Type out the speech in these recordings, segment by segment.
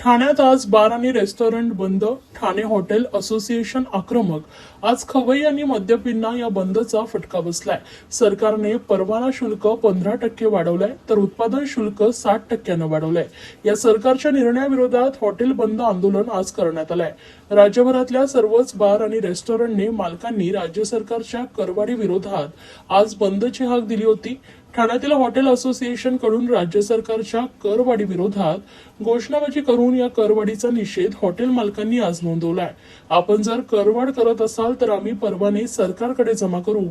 ठाण्यात आज बार आणि रेस्टॉरंट बंद ठाणे हॉटेल असोसिएशन आक्रमक. आज खवई आणि मद्यपींना या बंदचा फटका बसलाय. सरकारने परवाना शुल्क पंधरा टक्के वाढवलंय तर उत्पादन शुल्क साठ टक्क्यानं वाढवलंय. या सरकारच्या निर्णयाविरोधात हॉटेल बंद आंदोलन आज करण्यात आलंय. राज्यभरातल्या सर्वच बार आणि रेस्टॉरंटने मालकांनी राज्य सरकारच्या करवाढी विरोधात आज बंदची हाक दिली होती. ठाण्यातील हॉटेल असोसिएशनकडून राज्य सरकारच्या करवाढी विरोधात घोषणाबाजी करून या करवाढीचा निषेध हॉटेल मालकांनी आज नोंदवलाय. आपण जर करवाढ करत असाल तर आम्ही परवाने सरकारकडे जमा करू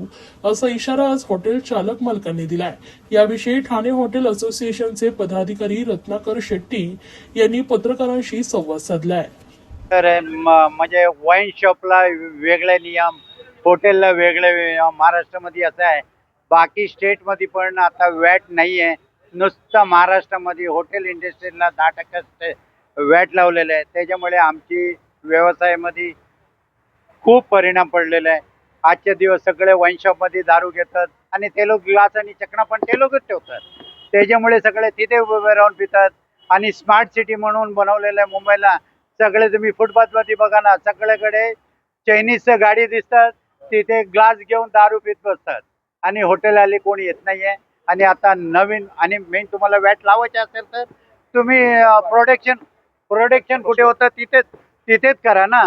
असा इशारा आज हॉटेल चालक मालकांनी दिलाय. याविषयी ठाणे हॉटेल असोसिएशनचे पदाधिकारी रत्नाकर शेट्टी यांनी पत्रकारांशी संवाद साधलाय. तर म्हणजे वाईन शॉपला वेगळे नियम हॉटेलला वेगळे महाराष्ट्रामध्ये असं आहे. बाकी स्टेटमध्ये पण आता वॅट नाही आहे नुसतं महाराष्ट्रामध्ये हॉटेल इंडस्ट्रीला दहा टक्के वॅट लावलेलं आहे. त्याच्यामुळे आमची व्यवसायामध्ये खूप परिणाम पडलेला आहे. आजचे दिवस सगळे वाईनशॉपमध्ये दारू घेतात आणि ते लोक ग्लास आणि चकणा पण ते लोकच ठेवतात. त्याच्यामुळे सगळे तिथे उभे राहून पितात आणि स्मार्ट सिटी म्हणून बनवलेलं आहे मुंबईला सगळे तुम्ही फुटपाथवरती बघा ना सगळ्याकडे चायनीजचं गाडी दिसतात तिथे ग्लास घेऊन दारू पित बसतात. आणि हॉटेल आले कोणी येत नाहीये. आणि आता नवीन आणि मेन तुम्हाला वॅट लावायचे असेल तर तुम्ही प्रोडक्शन प्रोडक्शन कुठे होतं तिथेच तिथेच करा ना.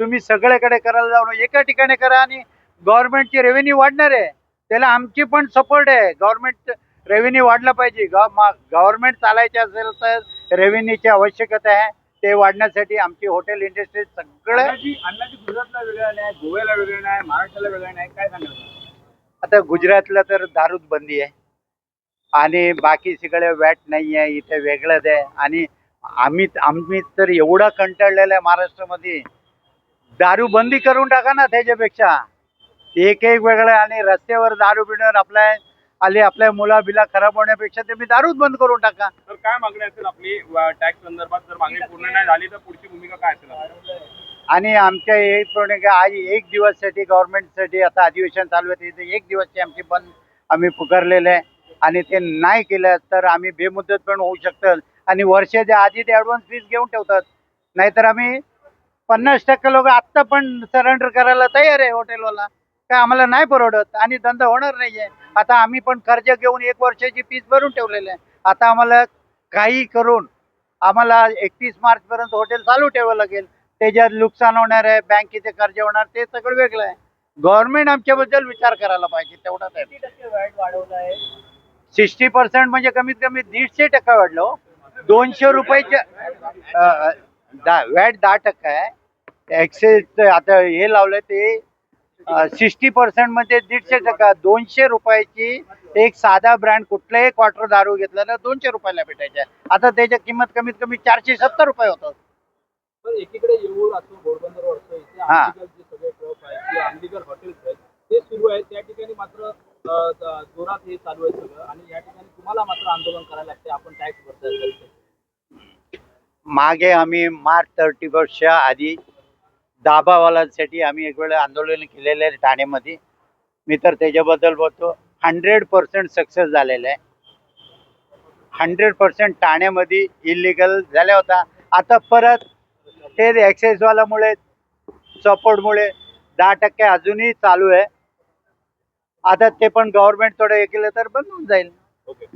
तुम्ही सगळीकडे करायला जाऊ नका. एका ठिकाणी करा आणि गव्हर्नमेंटची रेव्हेन्यू वाढणार आहे. त्याला आमची पण सपोर्ट आहे. गव्हर्नमेंट रेव्हेन्यू वाढला पाहिजे. गव्हर्नमेंट चालायचे असेल तर रेव्हेन्यूची आवश्यकता आहे. ते वाढण्यासाठी आमची हॉटेल इंडस्ट्री सगळं अण्णाजी गुजरातला वेगळा नाही गोव्याला वेगळं नाही महाराष्ट्राला वेगळं नाही. काय सांगाल? आता गुजरातला तर दारूच बंदी आहे. आणि बाकी सगळे वॅट नाही आहे इथे वेगळंच आहे. आणि आम्ही आम्ही तर एवढा कंटाळलेला आहे महाराष्ट्रामध्ये. दारू बंदी करून टाका ना त्याच्यापेक्षा. एक एक वेगळं आणि रस्त्यावर दारू पिण्यावर आपल्या आले आपल्या मुला बिला खराब होण्यापेक्षा तुम्ही दारूच बंद करून टाका. तर काय मागणी असेल आपली? टॅक्स संदर्भात जर मागणी पूर्ण नाही झाली तर पुढची भूमिका काय असेल? आणि आमच्या एक प्रणय आज एक दिवससाठी गव्हर्नमेंटसाठी आता अधिवेशन चालू आहे तिथे एक दिवसची आमची बंद आम्ही पुकारलेलं आहे. आणि ते नाही केलं तर आम्ही बेमुदत पण होऊ शकतं आणि वर्षाच्या आधी ते ॲडव्हान्स फीस घेऊन ठेवतात. नाहीतर आम्ही पन्नास टक्के लोक आत्ता पण सरेंडर करायला तयार आहे हॉटेलवाला काय आम्हाला नाही परवडत आणि धंदा होणार नाही आहे आता आम्ही पण कर्ज घेऊन एक वर्षाची फीस भरून ठेवलेलं आहे. आता आम्हाला काही करून आम्हाला एकतीस मार्चपर्यंत हॉटेल चालू ठेवावं लागेल. त्याच्यात नुकसान होणार आहे बँकेचे कर्ज होणार ते सगळं वेगळं आहे. गव्हर्नमेंट आमच्याबद्दल विचार करायला पाहिजे तेवढाच आहे. सिक्स्टी पर्सेंट म्हणजे कमीत कमी दीडशे टक्का वाढलं हो. दोनशे रुपयाचे वॅट दहा टक्का आहे. एक्सेस आता हे लावलं ते सिक्स्टी पर्सेंट म्हणजे दीडशे टक्का दोनशे रुपयाची एक साधा ब्रँड कुठलाही क्वार्टर दारू घेतला ना दोनशे रुपयाला भेटायचे. आता त्याची किंमत कमीत कमी चारशे सत्तर रुपये होतात तर एकीकडे येऊर असो घोडबंदर असो इथे हा. अंबिगल जे सगळे ट्रप आहेत किंवा अंबिगल हॉटेल्स आहेत ते सुरू आहेत. त्या ठिकाणी मात्र जोरात हे चालू आहे सगळं. आणि या ठिकाणी तुम्हाला मात्र आंदोलन करायला लागते आपण टॅक्स भरताय. मागे आम्ही मार्च थर्टी फर्स्टच्या आधी दाबावाल्यांसाठी आम्ही एक वेळ आंदोलन केलेलं आहे ठाण्यामध्ये मी तर त्याच्याबद्दल बोलतो. हंड्रेड पर्सेंट सक्सेस झालेलं आहे. हंड्रेड पर्सेंट ठाण्यामध्ये इलिगल झाल्या होता. आता परत ते एक्साईजवाल्यामुळे सपोर्टमुळे दहा टक्के अजूनही चालू आहे. आता ते पण गव्हर्नमेंट थोडं हे केलं तर बंद होऊन जाईल. ओके